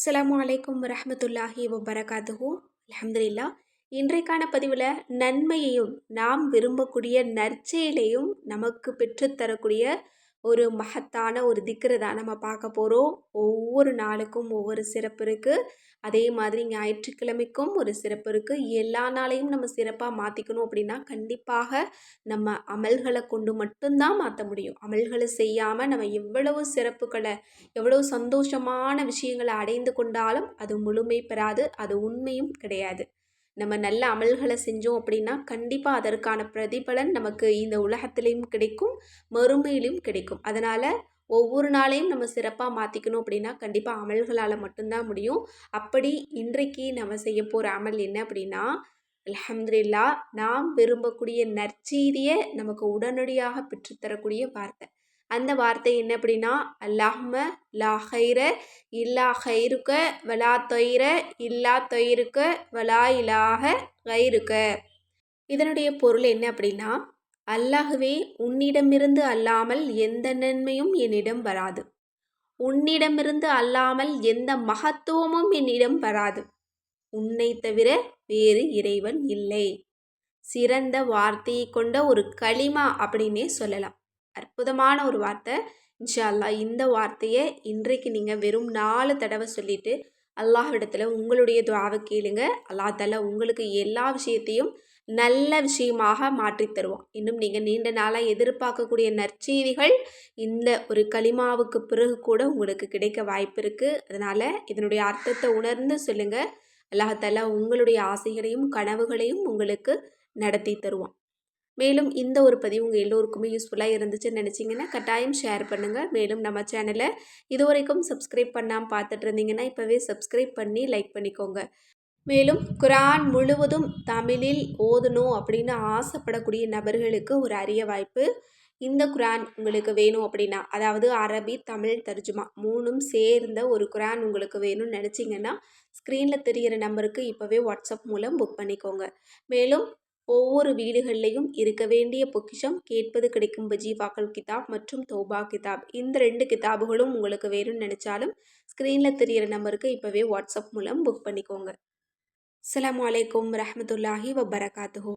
அஸ்லாம் வலைக்கம் வரமத்துல்லாஹி வபரகாத்துஹு. அலமதுல்லா இன்றைக்கான பதிவில் நன்மையையும் நாம் விரும்பக்கூடிய நற்செயலையும் நமக்கு பெற்றுத்தரக்கூடிய ஒரு மகத்தான ஒரு திக்ரு தான் நம்ம பார்க்க போகிறோம் ஒவ்வொரு நாளுக்கும் ஒவ்வொரு சிறப்பு இருக்குது அதே மாதிரி ஞாயிற்றுக்கிழமைக்கும் ஒரு சிறப்பு இருக்குது எல்லா நாளையும் நம்ம சிறப்பாக மாற்றிக்கணும் அப்படின்னா கண்டிப்பாக நம்ம அமல்களை கொண்டு மட்டும்தான் மாற்ற முடியும். அமல்களை செய்யாமல் நம்ம எவ்வளவு சிறப்புகளை எவ்வளவு சந்தோஷமான விஷயங்களை அடைந்து கொண்டாலும் அது முழுமை பெறாது. அது உண்மையும் கிடையாது. நம்ம நல்ல அமல்களை செஞ்சோம் அப்படின்னா கண்டிப்பாக அதற்கான பிரதிபலன் நமக்கு இந்த உலகத்திலையும் கிடைக்கும் மறுமையிலையும் கிடைக்கும். அதனால் ஒவ்வொரு நாளையும் நம்ம சிறப்பாக மாற்றிக்கணும் அப்படின்னா கண்டிப்பாக அமல்களால் மட்டும்தான் முடியும். அப்படி இன்றைக்கு நம்ம செய்ய போகிற அமல் என்ன அப்படின்னா அலமதுல்லா நாம் விரும்பக்கூடிய நற்செய்தியை நமக்கு உடனடியாக பெற்றுத்தரக்கூடிய வார்த்தை. அந்த வார்த்தை என்ன அப்படின்னா அல்லாஹ்ம லா ஹைர இல்லா ஹைருக்க வலா தொயிர இல்லா தொயிருக்க வலா இலாக கைருக்க. இதனுடைய பொருள் என்ன அப்படின்னா அல்லாஹுவே உன்னிடமிருந்து அல்லாமல் எந்த நன்மையும் என்னிடம் வராது. உன்னிடமிருந்து அல்லாமல் எந்த மகத்துவமும் என்னிடம் வராது. உன்னை தவிர வேறு இறைவன் இல்லை. சிறந்த வார்த்தையை கொண்ட ஒரு களிமா அப்படின்னே சொல்லலாம். அற்புதமான ஒரு வார்த்தை. இன்ஷா அல்லாஹ் இந்த வார்த்தையை இன்றைக்கு நீங்கள் வெறும் நாலு தடவை சொல்லிவிட்டு அல்லாஹ்விடத்தில் உங்களுடைய துவாவை கேளுங்க. அல்லாஹ் தாலா உங்களுக்கு எல்லா விஷயத்தையும் நல்ல விஷயமாக மாற்றி தருவோம் இன்னும் நீங்கள் நீண்ட நாளாக எதிர்பார்க்கக்கூடிய நற்செய்திகள் இந்த ஒரு களிமாவுக்கு பிறகு கூட உங்களுக்கு கிடைக்க வாய்ப்பு இருக்குது அதனால் இதனுடைய அர்த்தத்தை உணர்ந்து சொல்லுங்கள் அல்லாஹாலா உங்களுடைய ஆசைகளையும் கனவுகளையும் உங்களுக்கு நடத்தி தருவான். மேலும் இந்த ஒரு பதிவு உங்கள் எல்லோருக்குமே யூஸ்ஃபுல்லாக இருந்துச்சுன்னு நினச்சிங்கன்னா கட்டாயம் ஷேர் பண்ணுங்கள் மேலும் நம்ம சேனலை இது வரைக்கும் சப்ஸ்கிரைப் பண்ணாமல் பார்த்துட்டு இருந்தீங்கன்னா இப்போவே சப்ஸ்கிரைப் பண்ணி லைக் பண்ணிக்கோங்க. மேலும் குரான் முழுவதும் தமிழில் ஓதணும் அப்படின்னு ஆசைப்படக்கூடிய நபர்களுக்கு ஒரு அரிய வாய்ப்பு. இந்த குரான் உங்களுக்கு வேணும் அப்படின்னா அதாவது அரபி தமிழ் தர்ஜுமா மூணும் சேர்ந்த ஒரு குரான் உங்களுக்கு வேணும்னு நினச்சிங்கன்னா ஸ்க்ரீனில் தெரிகிற நம்பருக்கு இப்போவே வாட்ஸ்அப் மூலம் புக் பண்ணிக்கோங்க. மேலும் ஒவ்வொரு வீடுகள்லையும் இருக்க வேண்டிய பொக்கிஷம் கேட்பது கிடைக்கும். பஜீவாக்கள் கிதாப் மற்றும் தோபா கிதாப். இந்த ரெண்டு கிதாபுகளும் உங்களுக்கு வேணும்னு நினச்சாலும் ஸ்க்ரீனில் தெரிகிற நம்பருக்கு இப்போவே வாட்ஸ்அப் மூலம் புக் பண்ணிக்கோங்க. அலாம் வலைக்கம் ரஹமத்துல்லாஹி வபரகாத்துஹூ.